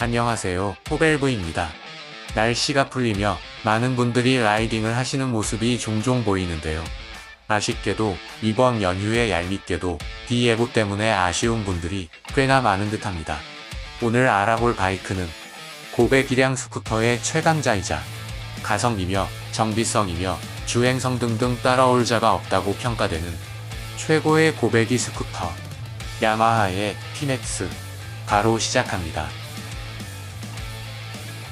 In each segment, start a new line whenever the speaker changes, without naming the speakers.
안녕하세요. 포벨브입니다. 날씨가 풀리며 많은 분들이 라이딩을 하시는 모습이 종종 보이는데요. 아쉽게도 이번 연휴에 얄밉게도 비 예보 때문에 아쉬운 분들이 꽤나 많은 듯 합니다. 오늘 알아볼 바이크는 고배 기량 스쿠터의 최강자이자 가성비며 정비성이며 주행성 등등 따라올 자가 없다고 평가되는 최고의 고배기 스쿠터 야마하의 티맥스 바로 시작합니다.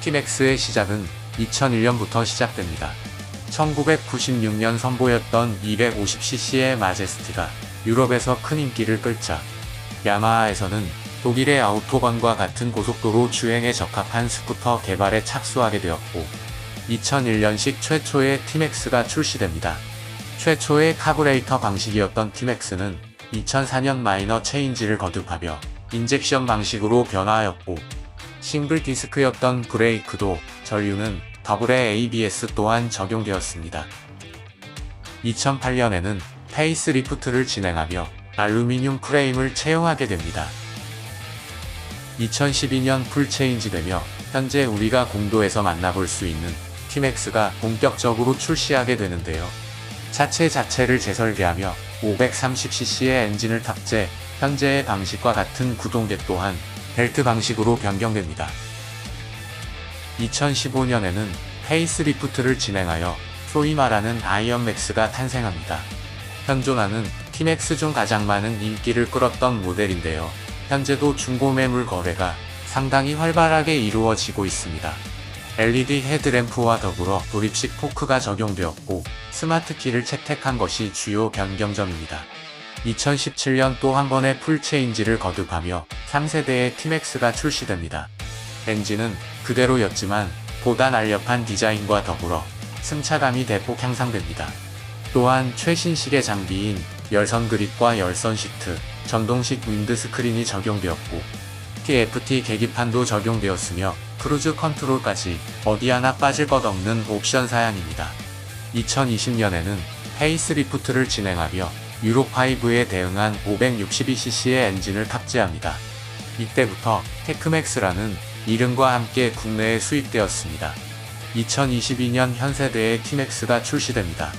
티맥스의 시작은 2001년부터 시작됩니다. 1996년 선보였던 250cc의 마제스티가 유럽에서 큰 인기를 끌자 야마하에서는 독일의 아우토반과 같은 고속도로 주행에 적합한 스쿠터 개발에 착수하게 되었고 2001년식 최초의 티맥스가 출시됩니다. 최초의 카브레이터 방식이었던 티맥스는 2004년 마이너 체인지를 거듭하며 인젝션 방식으로 변화하였고 싱글 디스크였던 브레이크도 전류는 더블의 ABS 또한 적용되었습니다. 2008년에는 페이스 리프트를 진행하며 알루미늄 프레임을 채용하게 됩니다. 2012년 풀 체인지되며 현재 우리가 공도에서 만나볼 수 있는 티맥스가 본격적으로 출시하게 되는데요. 차체 자체를 재설계하며 530cc의 엔진을 탑재, 현재의 방식과 같은 구동계 또한 벨트 방식으로 변경됩니다. 2015년에는 페이스리프트를 진행하여 말하는 아이언맥스가 탄생합니다. 현존하는 티맥스 중 가장 많은 인기를 끌었던 모델인데요. 현재도 중고 매물 거래가 상당히 활발하게 이루어지고 있습니다. LED 헤드램프와 더불어 조립식 포크가 적용되었고 스마트 키를 채택한 것이 주요 변경점입니다. 2017년 또 한 번의 풀 체인지를 거듭하며 3세대의 티맥스가 출시됩니다. 엔진은 그대로였지만 보다 날렵한 디자인과 더불어 승차감이 대폭 향상됩니다. 또한 최신식의 장비인 열선 그립과 열선 시트, 전동식 윈드 스크린이 적용되었고 TFT 계기판도 적용되었으며 크루즈 컨트롤까지 어디 하나 빠질 것 없는 옵션 사양입니다. 2020년에는 페이스 리프트를 진행하며 유로5에 대응한 562cc의 엔진을 탑재합니다. 이때부터 테크맥스라는 이름과 함께 국내에 수입되었습니다. 2022년 현세대의 티맥스가 출시됩니다.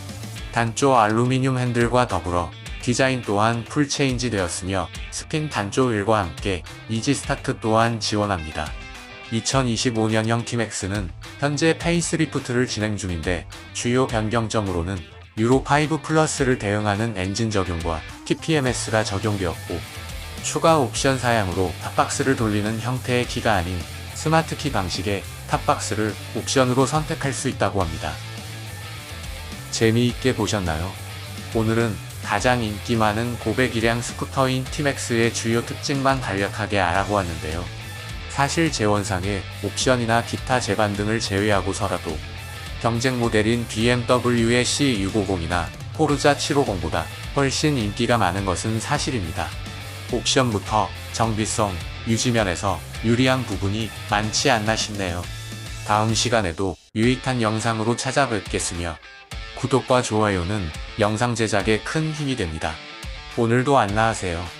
단조 알루미늄 핸들과 더불어 디자인 또한 풀 체인지 되었으며 스핀 단조 휠과 함께 이지 스타트 또한 지원합니다. 2025년형 티맥스는 현재 페이스리프트를 진행 중인데 주요 변경점으로는 유로5 플러스를 대응하는 엔진 적용과 TPMS가 적용되었고 추가 옵션 사양으로 탑박스를 돌리는 형태의 키가 아닌 스마트 키 방식의 탑박스를 옵션으로 선택할 수 있다고 합니다. 재미있게 보셨나요? 오늘은 가장 인기 많은 고배 기량 스쿠터인 티맥스의 주요 특징만 간략하게 알아보았는데요. 사실 재원상의 옵션이나 기타 제반 등을 제외하고서라도 경쟁 모델인 BMW의 C650이나 포르자 750보다 훨씬 인기가 많은 것은 사실입니다. 옵션부터 정비성, 유지면에서 유리한 부분이 많지 않나 싶네요. 다음 시간에도 유익한 영상으로 찾아뵙겠으며 구독과 좋아요는 영상 제작에 큰 힘이 됩니다. 오늘도 안나하세요.